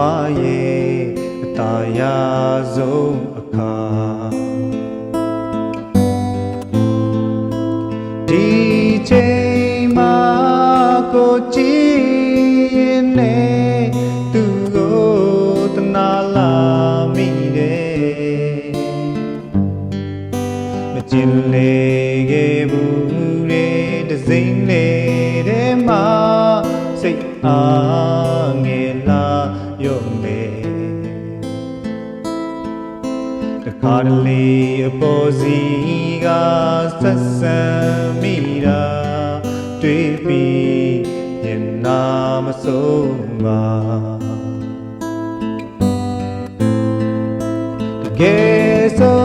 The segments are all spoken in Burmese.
ငိုက်ခါဘဝရဲ့အတာယာဆုံးအခါဒီချိန်မှာကိုကြည့်ရင်နဲ့သူကိုတနာလာမိတယ်မကျင်လေခဲ့ဘူးတဲ့ဒစိမ့်လေတဲ့မှာစိတ်အား ခါတလေအပေါ်စီကဆက်ဆံမိတာတွေ့ပြီးရင်နာမဆုံးပါတကယ်ဆို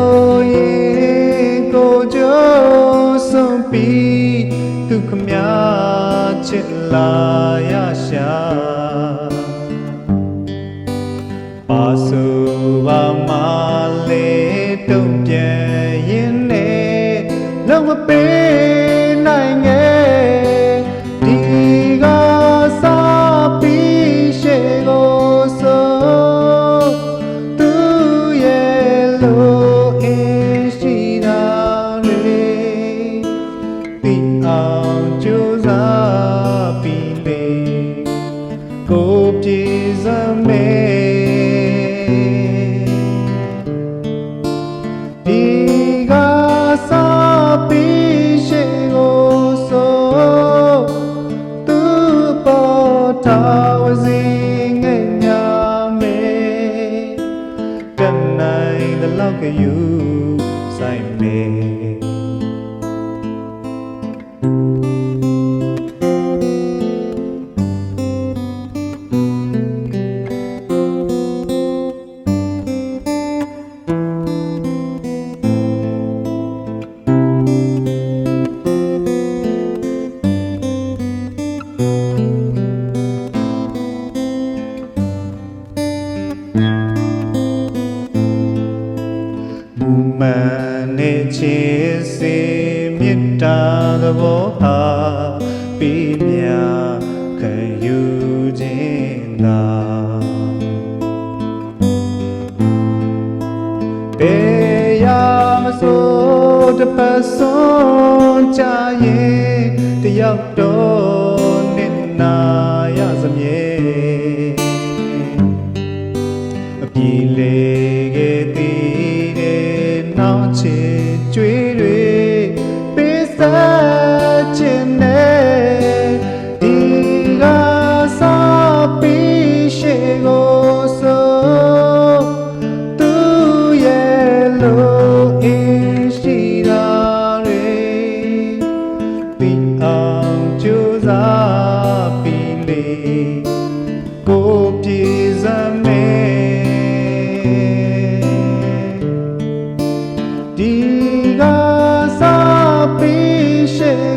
ရင်ကိုကြိုးစွန်ပြီးသူခမချစ်လာရရှာ ပေးနိုင်ငယ်ဒီကစားပြီးရှေကိုဆိုသူရဲ့လိုအင်းရှိတာတွေသိအောင်ကြိုးစားပြီးလေကိုပြေစမဲ တဲ့လောက်က မေမူမှန်နဲ့ချစ်စေမေတ္တာသဘောဟာပြီးမြခံယူခြင်းသာပေရမစိုးတပတ်ဆုံးချရင်တယောက်တော့နဲ့နာရစမြဲ ပြီးလေကိုပြေစမဲဒီကစားပြီးရှိ